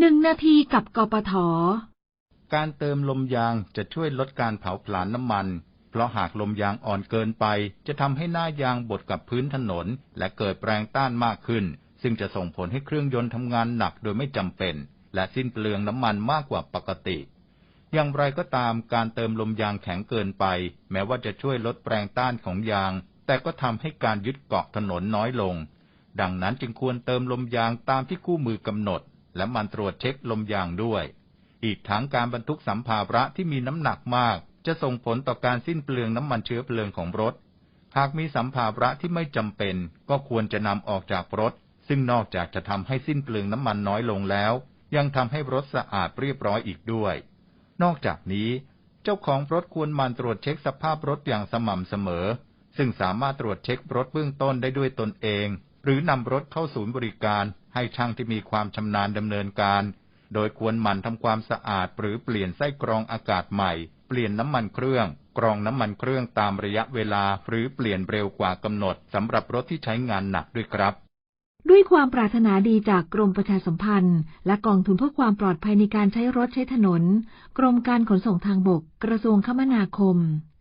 หนึ่งนาทีกับกปท การเติมลมยางจะช่วยลดการเผาผลาญน้ำมัน เพราะหากลมยางอ่อนเกินไป จะทำให้หน้ายางบดกับพื้นถนน และเกิดแรงต้านมากขึ้น ซึ่งจะส่งผลให้เครื่องยนต์ทำงานหนักโดยไม่จำเป็น และสิ้นเปลืองน้ำมันมากกว่าปกติ อย่างไรก็ตามการเติมลมยางแข็งเกินไป แม้ว่าจะช่วยลดแรงต้านของยาง แต่ก็ทำให้การยึดเกาะถนนน้อยลง ดังนั้นจึงควรเติมลมยางตามที่คู่มือกำหนด และมันตรวจเช็คลมยางด้วย อีกทั้งการบรรทุกสัมภาระที่มีน้ำหนักมาก จะส่งผลต่อการสิ้นเปลืองน้ำมันเชื้อเพลิงของรถ หากมีสัมภาระที่ไม่จำเป็น ก็ควรจะนำออกจากรถ ซึ่งนอกจากจะทำให้สิ้นเปลืองน้ำมันน้อยลงแล้ว ยังทำให้รถสะอาดเรียบร้อยอีกด้วย นอกจากนี้ เจ้าของรถควรมันตรวจเช็คสภาพรถอย่างสม่ำเสมอ ซึ่งสามารถตรวจเช็ครถเบื้องต้นได้ด้วยตนเอง หรือนำรถเข้าศูนย์บริการ ให้ช่างที่มีความชำนาญดำเนินการ โดยควรหมั่นทำความสะอาด หรือเปลี่ยนไส้กรองอากาศใหม่ เปลี่ยนน้ำมันเครื่อง กรองน้ำมันเครื่องตามระยะเวลา หรือเปลี่ยนเร็วกว่ากำหนดสำหรับรถที่ใช้งานหนักด้วยครับด้วยความปรารถนาดีจากกรมประชาสัมพันธ์ และกองทุนเพื่อความปลอดภัยในการใช้รถใช้ถนน กรมการขนส่งทางบก กระทรวงคมนาคม